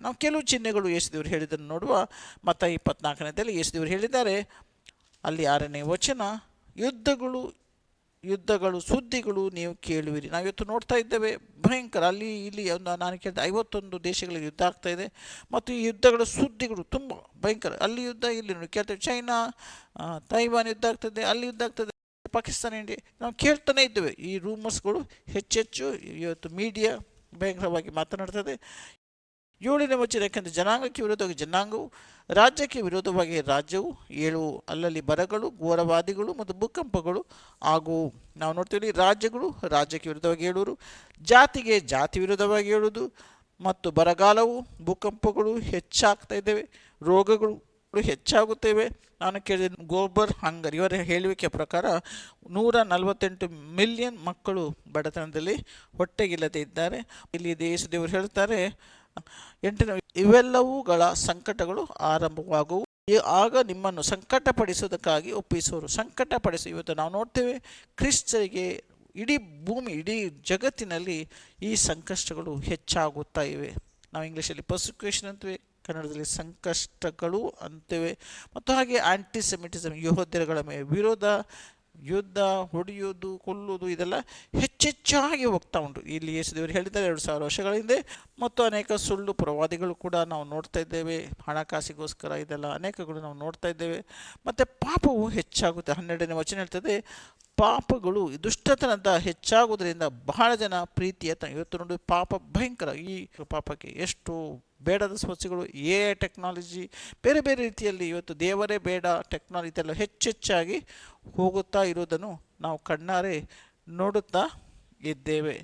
ನಾವು ಕೆಲವು ಚಿಹ್ನೆಗಳು ಯೇಸುದೇವರು ಹೇಳಿದ್ದನ್ನು ನೋಡುವ ಮತ್ತು ಇಪ್ಪತ್ನಾಲ್ಕನೇದಲ್ಲಿ ಯೇಸುದೇವರು ಹೇಳಿದ್ದಾರೆ, ಅಲ್ಲಿ ಆರನೇ ವಚನ, ಯುದ್ಧಗಳು ಯುದ್ಧಗಳು, ಸುದ್ದಿಗಳು ನೀವು ಕೇಳುವಿರಿ. ನಾವು ಇವತ್ತು ನೋಡ್ತಾ ಇದ್ದೇವೆ, ಭಯಂಕರ, ಅಲ್ಲಿ, ಇಲ್ಲಿ, ಒಂದು ನಾನು ಕೇಳಿದ ಐವತ್ತೊಂದು ದೇಶಗಳಲ್ಲಿ ಯುದ್ಧ ಆಗ್ತಾ ಇದೆ, ಮತ್ತು ಈ ಯುದ್ಧಗಳ ಸುದ್ದಿಗಳು ತುಂಬ ಭಯಂಕರ. ಅಲ್ಲಿ ಯುದ್ಧ, ಇಲ್ಲಿ ನೋಡಿ ಕೇಳ್ತೇವೆ ಚೈನಾ ತೈವಾನ್ ಯುದ್ಧ ಆಗ್ತದೆ, ಅಲ್ಲಿ ಯುದ್ಧ ಆಗ್ತದೆ, ಪಾಕಿಸ್ತಾನ, ಇಂಡಿಯಾ. ನಾವು ಕೇಳ್ತಾನೆ ಇದ್ದೇವೆ, ಈ ರೂಮರ್ಸ್ಗಳು ಹೆಚ್ಚೆಚ್ಚು, ಇವತ್ತು ಮೀಡಿಯಾ ಭಯಂಕರವಾಗಿ ಮಾತನಾಡ್ತದೆ ಏಳನೇ ವಚನ, ಯಾಕೆಂದರೆ ಜನಾಂಗಕ್ಕೆ ವಿರೋಧವಾಗಿ ಜನಾಂಗವು, ರಾಜ್ಯಕ್ಕೆ ವಿರೋಧವಾಗಿ ರಾಜ್ಯವು, ಏಳು ಅಲ್ಲಲ್ಲಿ ಬರಗಳು, ಘೋರವಾದಿಗಳು ಮತ್ತು ಭೂಕಂಪಗಳು ಹಾಗೂ ನಾವು ನೋಡ್ತೀವಿ ರಾಜ್ಯಗಳು, ರಾಜ್ಯಕ್ಕೆ ವಿರುದ್ಧವಾಗಿ ಹೇಳುವರು ಜಾತಿಗೆ ಜಾತಿ ವಿರೋಧವಾಗಿ ಹೇಳುವುದು ಮತ್ತು ಬರಗಾಲವು, ಭೂಕಂಪಗಳು ಹೆಚ್ಚಾಗ್ತಾ ಇದ್ದೇವೆ, ರೋಗಗಳು ಹೆಚ್ಚಾಗುತ್ತೇವೆ. ನಾನು ಕೇಳಿದ ಗೋಬರ್ ಹಂಗರ್, ಇವರ ಹೇಳುವಿಕೆ ಪ್ರಕಾರ ನೂರ ನಲವತ್ತೆಂಟು ಮಿಲಿಯನ್ ಮಕ್ಕಳು ಬಡತನದಲ್ಲಿ ಹೊಟ್ಟೆಗಿಲ್ಲದೆ ಇದ್ದಾರೆ. ಇಲ್ಲಿ ದೇಶದೇವರು ಹೇಳ್ತಾರೆ ಎಂಟನೇ ಇವೆಲ್ಲವುಗಳ ಸಂಕಟಗಳು ಆರಂಭವಾಗುವು. ಆಗ ನಿಮ್ಮನ್ನು ಸಂಕಟಪಡಿಸುವುದಕ್ಕಾಗಿ ಒಪ್ಪಿಸುವರು. ಸಂಕಟಪಡಿಸಿ ಇವತ್ತು ನಾವು ನೋಡ್ತೇವೆ. ಕ್ರಿಸ್ತರಿಗೆ ಇಡೀ ಭೂಮಿ, ಇಡೀ ಜಗತ್ತಿನಲ್ಲಿ ಈ ಸಂಕಷ್ಟಗಳು ಹೆಚ್ಚಾಗುತ್ತಾ ಇವೆ. ನಾವು ಇಂಗ್ಲೀಷಲ್ಲಿ ಪರ್ಸಿಕ್ಯೂಷನ್ ಅಂತೇವೆ ಕನ್ನಡದಲ್ಲಿ ಸಂಕಷ್ಟಗಳು ಅಂತೇವೆ ಮತ್ತು ಹಾಗೆ ಆ್ಯಂಟಿಸೆಮಿಟಿಸಮ್ ಯಹೋದ್ಯಗಳ ಮೇಲೆ ವಿರೋಧ ಯುದ್ಧ ಹೊಡೆಯೋದು ಕೊಲ್ಲುವುದು ಇದೆಲ್ಲ ಹೆಚ್ಚೆಚ್ಚಾಗಿ ಹೋಗ್ತಾ ಉಂಟು. ಇಲ್ಲಿ ಯೇಸುದೇವರು ಹೇಳಿದ್ದಾರೆ ಎರಡು ಸಾವಿರ ವರ್ಷಗಳ ಹಿಂದೆ ಮತ್ತು ಅನೇಕ ಸುಳ್ಳು ಪ್ರವಾದಿಗಳು ಕೂಡ ನಾವು ನೋಡ್ತಾ ಇದ್ದೇವೆ. ಹಣಕಾಸಿಗೋಸ್ಕರ ಇದೆಲ್ಲ ಅನೇಕಗಳು ನಾವು ನೋಡ್ತಾ ಇದ್ದೇವೆ. ಮತ್ತು ಪಾಪವು ಹೆಚ್ಚಾಗುತ್ತೆ. ಹನ್ನೆರಡನೇ ವಚನ ಹೇಳ್ತದೆ, ಪಾಪಗಳು ದುಷ್ಟತನದ ಹೆಚ್ಚಾಗುವುದರಿಂದ ಬಹಳ ಜನ ಪ್ರೀತಿಯ ಇವತ್ತು ನೋಡಿ ಪಾಪ ಭಯಂಕರ. ಈ ಪಾಪಕ್ಕೆ ಎಷ್ಟು ಬೇಡದ ಸಮಸ್ಯೆಗಳು ಎ ಟೆಕ್ನಾಲಜಿ, ಬೇರೆ ಬೇರೆ ರೀತಿಯಲ್ಲಿ ಇವತ್ತು ದೇವರೇ ಬೇಡ, ಟೆಕ್ನಾಲಜಿ ಎಲ್ಲ ಹೆಚ್ಚೆಚ್ಚಾಗಿ ಹೋಗುತ್ತಾ ಇರುವುದನ್ನು ನಾವು ಕಣ್ಣಾರೆ ನೋಡುತ್ತಾ ಇದ್ದೇವೆ.